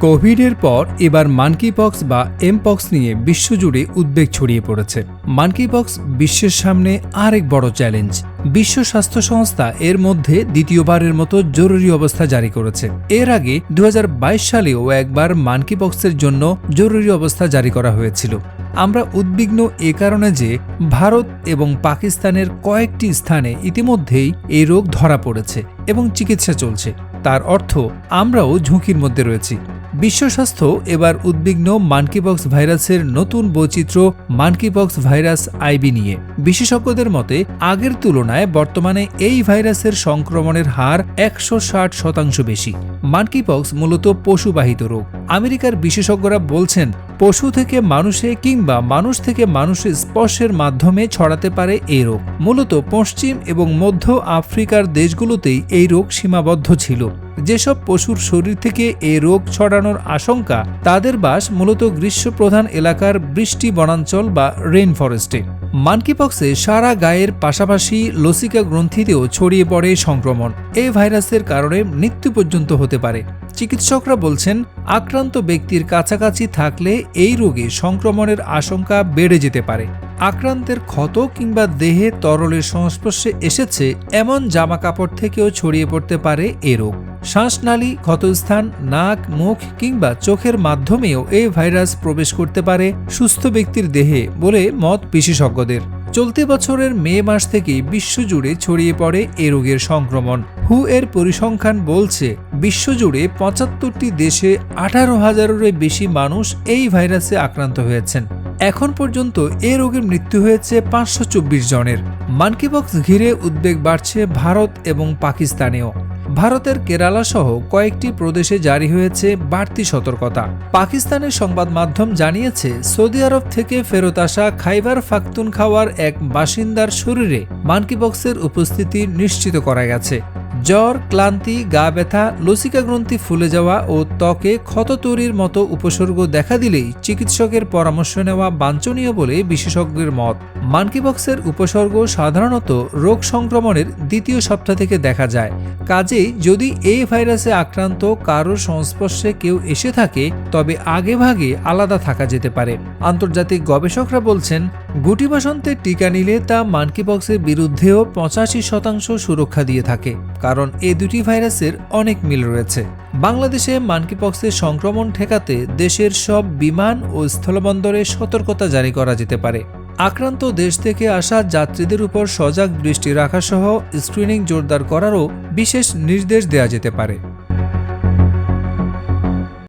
কোভিডের পর এবার মানকিপক্স বা এমপক্স নিয়ে বিশ্বজুড়ে উদ্বেগ ছড়িয়ে পড়েছে। মানকিপক্স বিশ্বের সামনে আরেক বড় চ্যালেঞ্জ বিশ্ব স্বাস্থ্য সংস্থা এর মধ্যে দ্বিতীয়বারের মতো জরুরি অবস্থা জারি করেছে। এর আগে দু হাজার বাইশ সালেও একবার মানকিপক্সের জন্য জরুরি অবস্থা জারি করা হয়েছিল। আমরা উদ্বিগ্ন এ কারণে যে ভারত এবং পাকিস্তানের কয়েকটি স্থানে ইতিমধ্যেই এই রোগ ধরা পড়েছে এবং চিকিৎসা চলছে। তার অর্থ আমরাও ঝুঁকির মধ্যে রয়েছি। বিশ্ব স্বাস্থ্য এবার উদ্বিগ্ন মানকিপক্স ভাইরাসের নতুন বৈচিত্র্য মানকিপক্স ভাইরাস আইবি নিয়ে। বিশেষজ্ঞদের মতে, আগের তুলনায় বর্তমানে এই ভাইরাসের সংক্রমণের হার একশো ষাট শতাংশ বেশি। মানকিপক্স মূলত পশুবাহিত রোগ। আমেরিকার বিশেষজ্ঞরা বলছেন, পশু থেকে মানুষে কিংবা মানুষ থেকে মানুষের স্পর্শের মাধ্যমে ছড়াতে পারে এই রোগ। মূলত পশ্চিম এবং মধ্য আফ্রিকার দেশগুলোতেই এই রোগ সীমাবদ্ধ ছিল। যেসব পশুর শরীর থেকে এই রোগ ছড়ানোর আশঙ্কা, তাদের বাস মূলত গ্রীষ্মপ্রধান এলাকার বৃষ্টি বনাঞ্চল বা রেইন ফরেস্টে মানকিপক্সে সারা গায়ের পাশাপাশি লসিকা গ্রন্থিতেও ছড়িয়ে পড়ে সংক্রমণ। এই ভাইরাসের কারণে মৃত্যু পর্যন্ত হতে পারে। চিকিৎসকরা বলছেন, আক্রান্ত ব্যক্তির কাছাকাছি থাকলে এই রোগে সংক্রমণের আশঙ্কা বেড়ে যেতে পারে। আক্রান্তের ক্ষত কিংবা দেহে তরলের সংস্পর্শে এসেছে এমন জামা কাপড় থেকেও ছড়িয়ে পড়তে পারে এ রোগ। শ্বাসনালী, ক্ষতস্থান, নাক, মুখ কিংবা চোখের মাধ্যমেও এই ভাইরাস প্রবেশ করতে পারে সুস্থ ব্যক্তির দেহে বলে মত বিশেষজ্ঞদের। চলতি বছরের মে মাস থেকে বিশ্বজুড়ে ছড়িয়ে পড়ে এ রোগের সংক্রমণ। হু এর পরিসংখ্যান বলছে, বিশ্বজুড়ে পঁচাত্তরটি দেশে আঠারো হাজারের বেশি মানুষ এই ভাইরাসে আক্রান্ত হয়েছেন। এখন পর্যন্ত এ রোগের মৃত্যু হয়েছে পাঁচশো চব্বিশ জনের। মানকিবক্স ঘিরে উদ্বেগ বাড়ছে ভারত এবং পাকিস্তানেও। ভারতের কেরালা সহ কয়েকটি প্রদেশে জারি হয়েছে বাড়তি সতর্কতা। পাকিস্তানের সংবাদ মাধ্যম জানিয়েছে, সৌদি আরব থেকে ফেরত আসা খাইবার ফাকতুন খাওয়ার এক বাসিন্দার শরীরে মানকিবক্সের উপস্থিতি নিশ্চিত করা গেছে। জ্বর, ক্লান্তি, গা ব্যথা, লসিকা গ্রন্থি ফুলে যাওয়া ও ত্বকে ক্ষত তৈরির মতো উপসর্গ দেখা দিলেই চিকিৎসকের পরামর্শ নেওয়া বাঞ্ছনীয় বলে বিশেষজ্ঞের মত। মানকিবক্সের উপসর্গ সাধারণত রোগ সংক্রমণের দ্বিতীয় সপ্তাহ থেকে দেখা যায়। কাজেই যদি এই ভাইরাসে আক্রান্ত কারোর সংস্পর্শে কেউ এসে থাকে, তবে আগেভাগে আলাদা থাকা যেতে পারে। আন্তর্জাতিক গবেষকরা বলছেন গুটি বসন্তের টিকা নিলে তা মানকিবক্সের বিরুদ্ধেও পঁচাশি শতাংশ সুরক্ষা দিয়ে থাকে, কারণ এ দুটি ভাইরাসের অনেক মিল রয়েছে। বাংলাদেশে মানকিপক্সের সংক্রমণ ঠেকাতে দেশের সব বিমান ও স্থলবন্দরে সতর্কতা জারি করা যেতে পারে। আক্রান্ত দেশ থেকে আসা যাত্রীদের উপর সজাগ দৃষ্টি রাখা সহ স্ক্রিনিং জোরদার করারও বিশেষ নির্দেশ দেওয়া যেতে পারে।